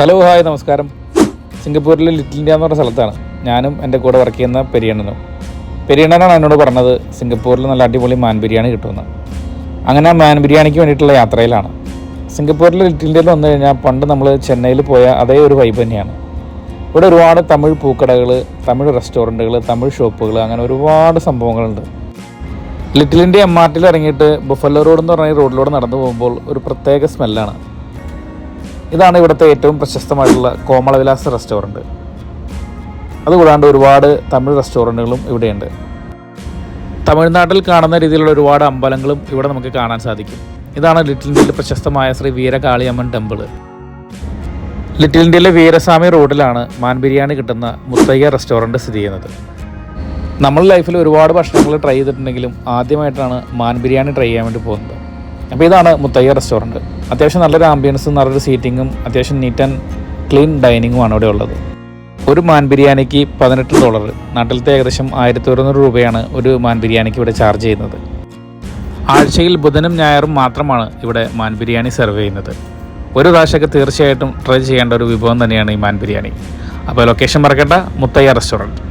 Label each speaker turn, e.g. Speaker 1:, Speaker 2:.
Speaker 1: Hello hi നമസ്കാരം. സിംഗപ്പൂരിലെ little India എന്ന് പറഞ്ഞ സ്ഥലത്താണ്. ഞാനും എന്റെ കൂടെ വർക്ക് ചെയ്യുന്ന പെരിയണ്ണനും. പെരിയണ്ണനാണ് എന്നോട് പറഞ്ഞത് സിംഗപ്പൂരിൽ നല്ല അടിപൊളി മാൻ ബിരിയാണി കിട്ടുമെന്ന്. അങ്ങനെ മാൻ ബിരിയാണിക്ക് വേണ്ടിയിട്ടുള്ള യാത്രയിലാണ്. സിംഗപ്പൂരിലെ ലിറ്റിൽ ഇന്ത്യയിൽ വന്നു കഴിഞ്ഞാൽ പണ്ട് നമ്മൾ ചെന്നൈയിൽ പോയ അതേ ഒരു വൈബ് തന്നെയാണ്. ഇവിടെ ഒരുപാട് തമിഴ് പൂക്കടകൾ തമിഴ് റെസ്റ്റോറന്റുകൾ തമിഴ് ഷോപ്പുകൾ അങ്ങനെ ഒരുപാട് സംഭവങ്ങളുണ്ട്. ലിറ്റിൽ ഇന്ത്യ എം ആർ ടിയിൽ ഇറങ്ങിയിട്ട് ബുഫല്ലോ റോഡ് എന്ന് പറഞ്ഞ റോഡിലൂടെ നടന്നു പോകുമ്പോൾ ഒരു പ്രത്യേക സ്മെല്ലാണ് ഇതാണ് ഇവിടുത്തെ ഏറ്റവും പ്രശസ്തമായിട്ടുള്ള കോമളവിലാസ് റെസ്റ്റോറന്റ് അതുകൂടാണ്ട് ഒരുപാട് തമിഴ് റെസ്റ്റോറന്റുകളും ഇവിടെയുണ്ട്. തമിഴ്നാട്ടിൽ കാണുന്ന രീതിയിലുള്ള ഒരുപാട് അമ്പലങ്ങളും ഇവിടെ നമുക്ക് കാണാൻ സാധിക്കും. ഇതാണ് ലിറ്റിൽ ഇന്ത്യയിലെ പ്രശസ്തമായ ശ്രീ വീരകാളിയമ്മൻ ടെമ്പിൾ ലിറ്റിൽ ഇന്ത്യയിലെ വീരസ്വാമി റോഡിലാണ് മാൻ ബിരിയാണി കിട്ടുന്ന മുത്തയ്യ റെസ്റ്റോറന്റ് സ്ഥിതി ചെയ്യുന്നത്. നമ്മൾ ലൈഫിൽ ഒരുപാട് ഭക്ഷണങ്ങൾ ട്രൈ ചെയ്തിട്ടുണ്ടെങ്കിലും ആദ്യമായിട്ടാണ് മാൻ ബിരിയാണി ട്രൈ ചെയ്യാൻ വേണ്ടി പോകുന്നത്. അപ്പോൾ ഇതാണ് മുത്തയ്യ റെസ്റ്റോറന്റ്. അത്യാവശ്യം നല്ലൊരു ആംബിയൻസും നല്ലൊരു സീറ്റിങ്ങും അത്യാവശ്യം നീറ്റ് ആൻഡ് ക്ലീൻ ഡൈനിങ്ങുമാണ് ഇവിടെ ഉള്ളത്. ഒരു മാൻ ബിരിയാണിക്ക് പതിനെട്ട് ഡോളർ നാട്ടിലത്തെ ഏകദേശം ആയിരത്തി ഒരുന്നൂറ് രൂപയാണ് ഒരു മാൻ ബിരിയാണിക്ക് ഇവിടെ ചാർജ് ചെയ്യുന്നത്. ആഴ്ചയിൽ ബുധനും ഞായറും മാത്രമാണ് ഇവിടെ മാൻ ബിരിയാണി സെർവ് ചെയ്യുന്നത്. ഒരു പ്രാവശ്യമൊക്കെ തീർച്ചയായിട്ടും ട്രൈ ചെയ്യേണ്ട ഒരു വിഭവം തന്നെയാണ് ഈ മാൻ ബിരിയാണി. അപ്പോൾ ലൊക്കേഷൻ മറക്കണ്ട മുത്തയ്യ റെസ്റ്റോറന്റ്.